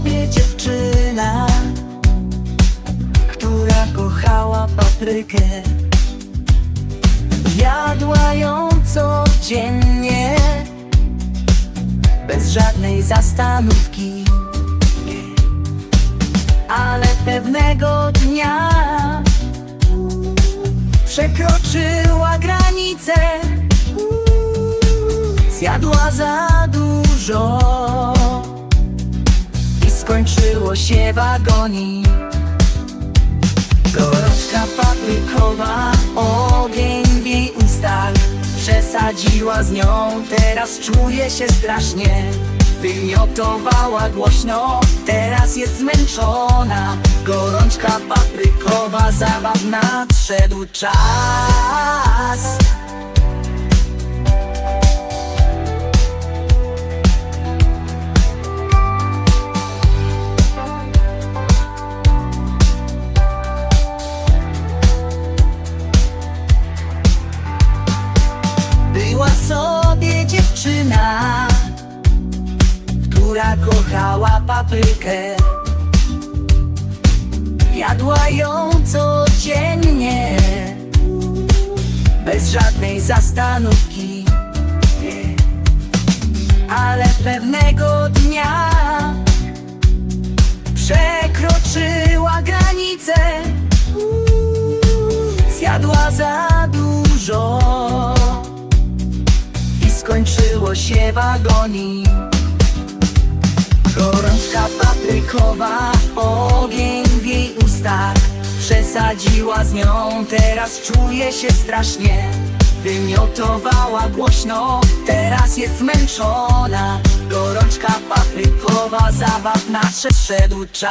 sobie dziewczyna, która kochała paprykę. Jadła ją codziennie, bez żadnej zastanówki. Ale pewnego dnia przekroczyła granicę, zjadła za skończyło się Gorączka paprykowa, ogień w jej ustach. Przesadziła z nią, teraz czuje się strasznie. Wymiotowała głośno, teraz jest zmęczona. Gorączka paprykowa, zabaw nadszedł czas sobie dziewczyna, która kochała paprykę. Jadła ją codziennie, bez żadnej zastanówki. Ale pewnego dnia i skończyło się w agonii. Gorączka paprykowa, ogień w jej ustach. Przesadziła z nią, teraz czuje się strasznie. Wymiotowała głośno, teraz jest zmęczona. Gorączka paprykowa, zabaw nadszedł czas